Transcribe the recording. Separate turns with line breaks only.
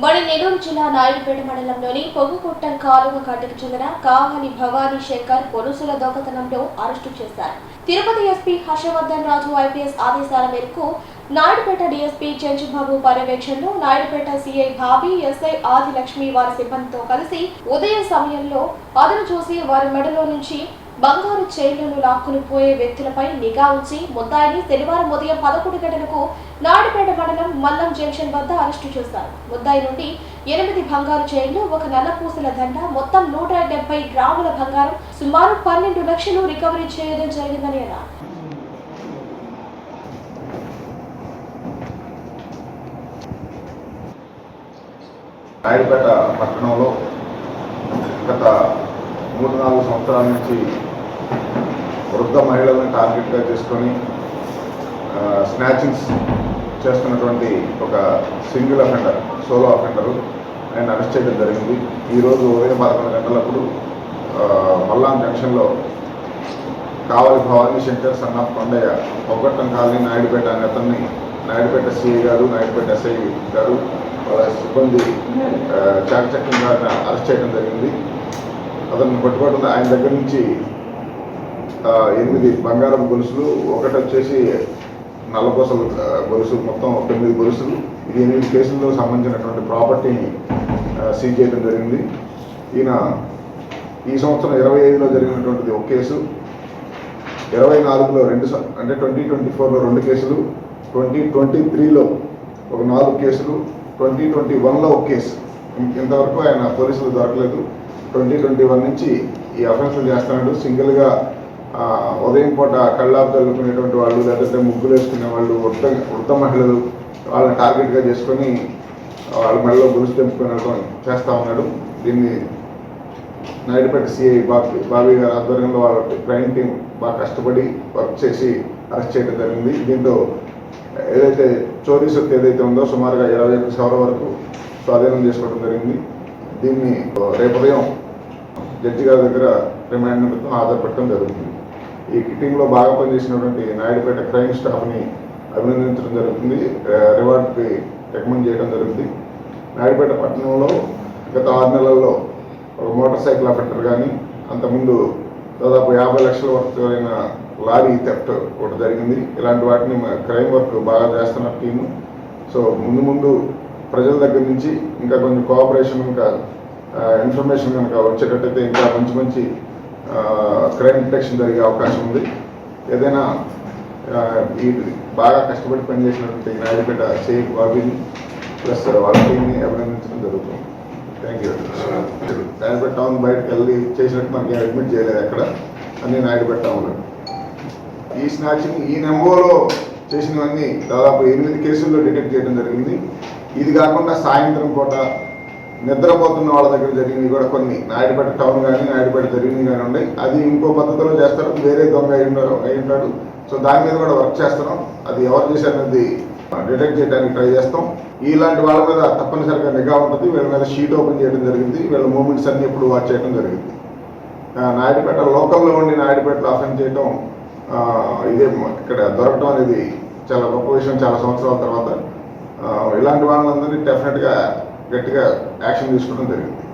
ఉమ్మడి నెల్లూరు జిల్లా నాయుడుపేట మండలంలోని పొగ్గుకొట్టం కాలువ కట్టకు చెందిన కావలి భవానీ శంకర్ పోలీసుల దొంగతనంలో అరెస్టు చేశారు. తిరుపతి ఎస్పీ హర్షవర్ధన్ రాజు ఐపీఎస్ ఆదేశాల మేరకు నాయుడుపేట డీఎస్పీ చెంచుబాబు పర్యవేక్షణలో నాయుడుపేట సీఐ భాబీ ఎస్ఐ ఆది లక్ష్మి వారి సిబ్బందితో కలిసి ఉదయం సమయంలో అదను చూసి వారి మెడలో నుంచి బంగారు చైన్లను లాక్కుని పోయే వ్యక్తులపై నిఘా ఉంచి ముద్దాయిని శనివారం ఉదయం పదకొండు గంటలకు నాడిపేట మండలం మల్లం జంక్షన్ వద్ద అరెస్టు చేశారు. ముద్దాయి నుండి ఎనిమిది బంగారు చైన్లు ఒక నల్లపూసల దండ మొత్తం నూట డెబ్బై గ్రాముల బంగారం సుమారు పన్నెండు లక్షలు రికవరీ చేయడం జరిగిందని అన్నారు.
నాయుడుపేట పట్టణంలో గత మూడు నాలుగు సంవత్సరాల నుంచి వృద్ధ మహిళలను టార్గెట్గా చేసుకొని స్నాచింగ్స్ చేస్తున్నటువంటి ఒక సింగిల్ అఫెండర్ సోలో అఫెండరు ఆయన అరెస్ట్ చేయడం జరిగింది. ఈరోజు ఉదయం పదకొండు గంటలప్పుడు మల్లాం జంక్షన్లో కావలి భవానీ శంకర్ సన్న కొండయ్య పొగట్టం కాలనీ నాయుడుపేట అనే అతన్ని నాయుడుపేట సిఐ గారు నాయుడుపేట ఎస్ఐ గారు వాళ్ళ సిబ్బంది చాకచక్యంగా అరెస్ట్ చేయడం జరిగింది. అతన్ని పట్టుకోవడం ఆయన దగ్గర నుంచి ఎనిమిది బంగారం గొలుసులు ఒకటి వచ్చేసి నల్లపూసల గొలుసు మొత్తం తొమ్మిది గొలుసులు. ఇది ఎనిమిది కేసుల్లో సంబంధించినటువంటి ప్రాపర్టీని సీజ్ చేయడం జరిగింది. ఈయన ఈ సంవత్సరం ఇరవై ఐదులో జరిగినటువంటిది ఒక కేసు. ఇరవై నాలుగులో రెండు అంటే ట్వంటీ ట్వంటీ ఫోర్లో రెండు కేసులు. ట్వంటీ ట్వంటీ త్రీలో ఒక నాలుగు కేసులు. ట్వంటీ ట్వంటీ వన్లో ఒక కేసు. ఇంతవరకు ఆయన పోలీసులు దొరకలేదు. ట్వంటీ ట్వంటీ వన్ నుంచి ఈ అఫెన్సులు చేస్తున్నాడు. సింగిల్గా ఉదయం పూట కళ్ళాపు చల్లుకునేటువంటి వాళ్ళు లేకపోతే ముగ్గులు వేసుకునే వాళ్ళు వృద్ధ వృద్ధ మహిళలు వాళ్ళని టార్గెట్గా చేసుకొని వాళ్ళ మెడలో గొలుసు తెంపుకుని చేస్తూ ఉన్నాడు. దీన్ని నాయుడుపేట సిఐ బాబీ బాబీ గారి ఆధ్వర్యంలో వాళ్ళ క్రైమ్ టీం బాగా కష్టపడి వర్క్ చేసి అరెస్ట్ చేయడం జరిగింది. దీంతో ఏదైతే చోరీ సొత్తు ఏదైతే ఉందో సుమారుగా ఇరవై ఒక్క సవర వరకు స్వాధీనం చేసుకోవడం జరిగింది. దీన్ని రేపు ఉదయం జడ్జి గారి దగ్గర రిమాండ్ నిమిత్తం హాజరుపెట్టడం జరుగుతుంది. ఈ కిట్టింగ్లో బాగా పనిచేసినటువంటి నాయుడుపేట క్రైమ్ స్టాఫ్ని అభినందించడం జరుగుతుంది. రివార్డ్కి రికమెండ్ చేయడం జరుగుతుంది. నాయుడుపేట పట్టణంలో గత ఆరు నెలల్లో ఒక మోటార్ సైకిల్ అఫెక్టర్ కానీ అంతకుముందు దాదాపు యాభై లక్షల వరకు అయిన లారీ థెఫ్ట్ ఒకటి జరిగింది. ఇలాంటి వాటిని క్రైమ్ వర్క్ బాగా చేస్తున్న టీము. సో ముందు ముందు ప్రజల దగ్గర నుంచి ఇంకా కొంచెం కోఆపరేషన్ ఇంకా ఇన్ఫర్మేషన్ కనుక వచ్చేటట్టయితే ఇంకా మంచి మంచి క్రైమ్ డిటెక్షన్ జరిగే అవకాశం ఉంది. ఏదైనా ఈ బాగా కష్టపడి పనిచేసినటువంటి నాయుడుపేట షేక్ బాబీని ప్లస్ వాళ్ళ టీమ్ని అభినందించడం జరుగుతుంది. థ్యాంక్ యూ నాయుడుపేట టౌన్ బయటకు వెళ్ళి చేసినట్టు మనకి అడ్మిట్ చేయలేదు ఎక్కడ అన్ని నాయుడుపేట టౌన్లో ఈ స్నాచింగ్ ఈ నెంబోలో చేసినవన్నీ దాదాపు ఎనిమిది కేసుల్లో డిటెక్ట్ చేయడం జరిగింది. ఇది కాకుండా సాయంత్రం పూట నిద్రపోతున్న వాళ్ళ దగ్గర జరిగినవి కూడా కొన్ని. నాయుడుపేట టౌన్ కానీ నాయుడుపేట జరిగినవి కానీ ఉన్నాయి. అది ఇంకో పద్ధతిలో చేస్తారు. వేరే దొంగ అయి ఉంటాడు సో దాని మీద కూడా వర్క్ చేస్తున్నాం. అది ఎవరు చేశారనేది డిటెక్ట్ చేయడానికి ట్రై చేస్తాం. ఇలాంటి వాళ్ళ మీద తప్పనిసరిగా నిఘా ఉంటుంది. వీళ్ళ మీద షీట్ ఓపెన్ చేయడం జరిగింది. వీళ్ళ మూమెంట్స్ అన్ని ఎప్పుడు వాచ్ చేయడం జరిగింది. నాయుడుపేట లోకల్లో ఉండి నాయుడుపేటలో అఫెండ్ చేయడం ఇదే ఇక్కడ దొరకడం అనేది చాలా గొప్ప విషయం. చాలా సంవత్సరాల తర్వాత ఇలాంటి వాళ్ళందరినీ డెఫినెట్గా గట్టిగా యాక్షన్ తీసుకోవడం జరిగింది.